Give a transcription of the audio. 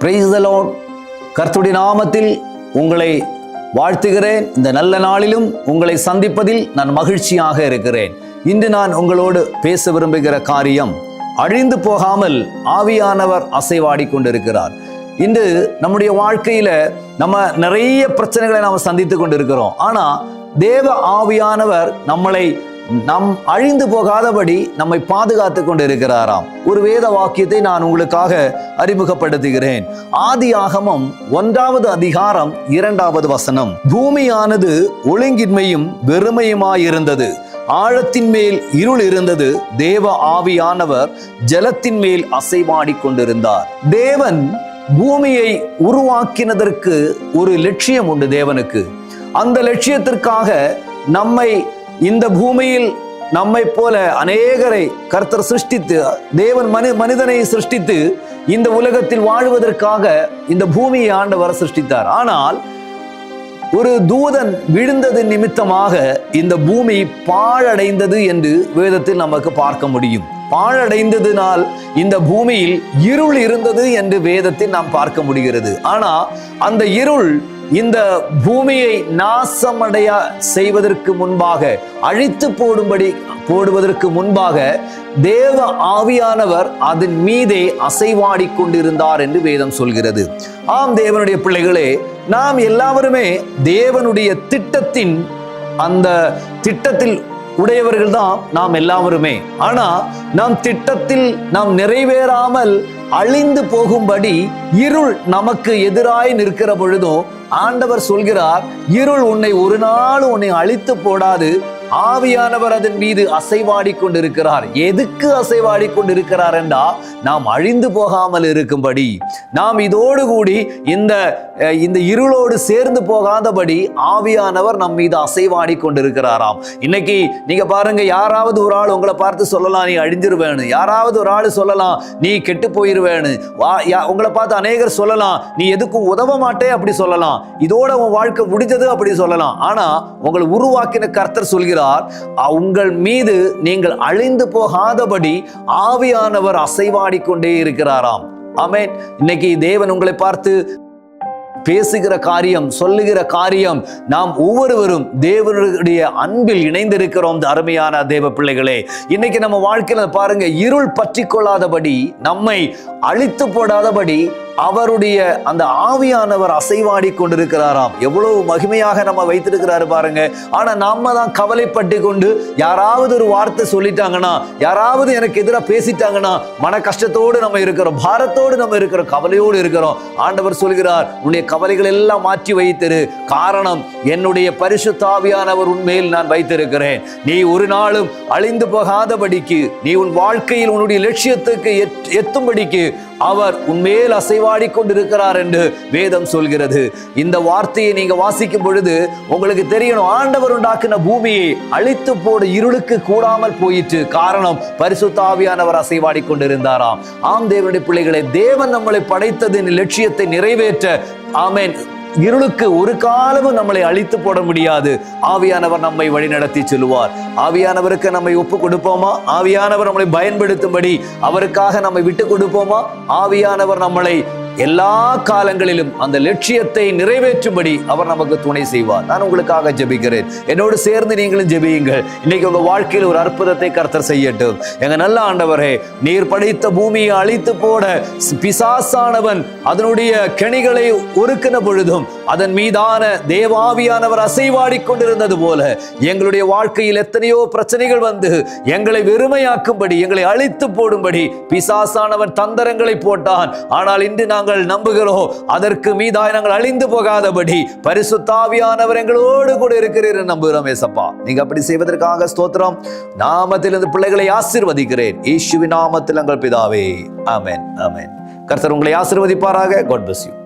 Price கர்த்துடைய நாமத்தில் உங்களை வாழ்த்துகிறேன். இந்த நல்ல நாளிலும் உங்களை சந்திப்பதில் நான் மகிழ்ச்சியாக இருக்கிறேன். இன்று நான் உங்களோடு பேச விரும்புகிற காரியம் அழிந்து போகாமல் ஆவியானவர் அசைவாடி கொண்டிருக்கிறார். இன்று நம்முடைய வாழ்க்கையில நம்ம நிறைய பிரச்சனைகளை நாம் சந்தித்து கொண்டிருக்கிறோம். ஆனா தேவ ஆவியானவர் நம்மளை நம் அழிந்து போகாதபடி நம்மை பாதுகாத்து கொண்டு இருக்கிறாராம் ஒரு வேத வாக்கியத்தை நான் உங்களுக்காக அறிமுகப்படுத்துகிறேன். ஆதி ஆகமம் ஒன்றாவது அதிகாரம் இரண்டாவது வசனம். பூமியானது ஒழுங்கின்மையும் வெறுமையுமாயிருந்தது. ஆழத்தின் மேல் இருள் இருந்தது. தேவ ஆவியானவர் ஜலத்தின் மேல் அசைவாடி கொண்டிருந்தார். தேவன் பூமியை உருவாக்கினதற்கு ஒரு லட்சியம் உண்டு தேவனுக்கு. அந்த லட்சியத்திற்காக நம்மை இந்த பூமியில் நம்மை போல அநேகரை கர்த்தர் சிருஷ்டித்து தேவன் மனி மனிதனை சிருஷ்டித்து இந்த உலகத்தில் வாழ்வதற்காக இந்த பூமியை ஆண்டவர் சிருஷ்டித்தார். ஆனால் ஒரு தூதன் விழுந்தது நிமித்தமாக இந்த பூமி பாழடைந்தது என்று வேதத்தில் நமக்கு பார்க்க முடியும். பாழடைந்ததினால் இந்த பூமியில் இருள் இருந்தது என்று வேதத்தில் நாம் பார்க்க முடிகிறது. ஆனால் அந்த இருள் இந்த பூமியை நாசமடைய செய்வதற்கு முன்பாக அழித்து போடும்படி போடுவதற்கு முன்பாக தேவ ஆவியானவர் அதன் மீதே அசைவாடி கொண்டிருந்தார் என்று வேதம் சொல்கிறது. ஆம் தேவனுடைய பிள்ளைகளே நாம் எல்லாருமே தேவனுடைய திட்டத்தின் அந்த திட்டத்தில் உடையவர்கள் தான் நாம் எல்லாருமே ஆனா நாம் திட்டத்தில் நாம் நிறைவேறாமல் அழிந்து போகும்படி இருள் நமக்கு எதிராய் நிற்கிற பொழுதும் ஆண்டவர் சொல்கிறார் இருள் உன்னை ஒரு நாள் உன்னை அழித்து போடாது ஆவியானவர் அதன் மீது அசைவாடி கொண்டிருக்கிறார் எதுக்கு அசைவாடி கொண்டிருக்கிறார் என்றா நாம் அழிந்து போகாமல் இருக்கும்படி. நாம் இதோடு கூடி இந்த இந்த இருளோடு சேர்ந்து போகாதபடி ஆவியானவர் நம் மீது அசைவாடி கொண்டிருக்கிறாராம் இன்னைக்கு நீங்க பாருங்க யாராவது ஒரு ஆள் உங்களை பார்த்து சொல்லலாம் நீ அழிஞ்சிருவேன்னு. யாராவது ஒரு ஆள் சொல்லலாம் நீ கெட்டு போயிருவேன்னு. உங்களை பார்த்து அநேகர் சொல்லலாம் நீ எதுக்கும் உதவ மாட்டே அப்படி சொல்லலாம். இதோட உன் வாழ்க்கை முடிஞ்சது அப்படி சொல்லலாம். ஆனா உங்களை உருவாக்கின கர்த்தர் சொல்கிறார் சொல்லுகிறார் உங்கள் மீது நீங்கள் அழிந்து போகாதபடி ஆவியானவர் அசைவாடி கொண்டே இருக்கிறாராம். ஆமேன். இன்னைக்கு தேவன் உங்களை பார்த்து பேசுகிற காரியம் சொல்லுகிற காரியம் நாம் ஒவ்வொருவரும் தேவனுடைய அன்பில் இணைந்திருக்கிறோம். அருமையான தேவ பிள்ளைகளே இன்னைக்கு நம்ம வாழ்க்கையில பாருங்க இருள் பற்றி கொள்ளாதபடி நம்மை அழித்து போடாதபடி அவருடைய அந்த ஆவியானவர் அசைவாடி கொண்டிருக்கிறாராம். எவ்வளவு மகிமையாக நம்ம வைத்திருக்கிறாரு பாருங்க. ஆனா நம்ம தான் கவலைப்பட்டு கொண்டு யாராவது ஒரு வார்த்தை சொல்லிட்டாங்கன்னா யாராவது எனக்கு எதிராக பேசிட்டாங்கன்னா மன கஷ்டத்தோடு நம்ம இருக்கிறோம் பாரத்தோடு நம்ம இருக்கிறோம் கவலையோடு இருக்கிறோம். ஆண்டவர் சொல்கிறார் உன்னுடைய கவலைகள் எல்லாம் மாற்றி வைத்திரு. காரணம் என்னுடைய பரிசுத்தாவியானவர் உண்மையில் நான் வைத்திருக்கிறேன். நீ ஒரு நாளும் அழிந்து போகாதபடிக்கு நீ உன் வாழ்க்கையில் உன்னுடைய லட்சியத்துக்கு எத்தும்படிக்கு அவர் உண்மையில் அசைவாடி கொண்டிருக்கிறார் என்று வேதம் சொல்கிறது. இந்த வார்த்தையை நீங்க வாசிக்கும் பொழுது உங்களுக்கு தெரியணும் ஆண்டவர் உண்டாக்கின பூமியை அழித்து போடு இருளுக்கு கூடாமல் போயிற்று. காரணம் பரிசுத்தாவியானவர் அசைவாடி கொண்டிருந்தாராம். ஆம் தேவனுடைய பிள்ளைகளை தேவன் நம்மளை படைத்ததின் லட்சியத்தை நிறைவேற்ற ஆமேன். இருளுக்கு ஒரு காலமும் நம்மளை அழித்து போட முடியாது. ஆவியானவர் நம்மை வழிநடத்தி செல்வார் ஆவியானவருக்கு நம்மை ஒப்பு கொடுப்போமா? ஆவியானவர் நம்மளை பயன்படுத்தும்படி அவருக்காக நம்மை விட்டு கொடுப்போமா? ஆவியானவர் நம்மளை எல்லா காலங்களிலும் அந்த லட்சியத்தை நிறைவேற்றும்படி அவர் நமக்கு துணை செய்வார். நான் உங்களுக்காக ஜெபிக்கிறேன். என்னோடு சேர்ந்து நீங்களும் ஜெபியுங்கள். இன்னைக்கு உங்க வாழ்க்கையில் ஒரு அற்புதத்தை கர்த்தர் செய்யட்டும். எங்க நல்ல ஆண்டவரே நீர் படைத்த பூமியை அழித்து போட பிசாசானவன் அதனுடைய கெணிகளை ஒருக்கின பொழுதும் அதன் மீதான தேவாவியானவர் அசைவாடி கொண்டிருந்தது போல எங்களுடைய வாழ்க்கையில் எத்தனையோ பிரச்சனைகள் வந்து எங்களை வெறுமையாக்கும்படி எங்களை அழித்து போடும்படி பிசாசானவன் தந்தரங்களை போட்டான். ஆனால் இன்று நாங்கள் நாங்கள் நம்புகிறோம். அதற்கு மீதாய் நாங்கள் அழிந்து போகாதபடி பரிசுத்தாவியானவர் எங்களோடு கூட இருக்கிறீர் நம்புகிறோம் ஏசப்பா. நீங்க அப்படி செய்வதற்காக ஸ்தோத்திரம். நாமத்தில் இந்த பிள்ளைகளை ஆசிர்வதிக்கிறேன். ஈஸ்வி நாமத்தில் எங்கள் பிதாவே. ஆமேன் ஆமேன். கர்த்தர் உங்களை ஆசிர்வதிப்பாராக. God bless you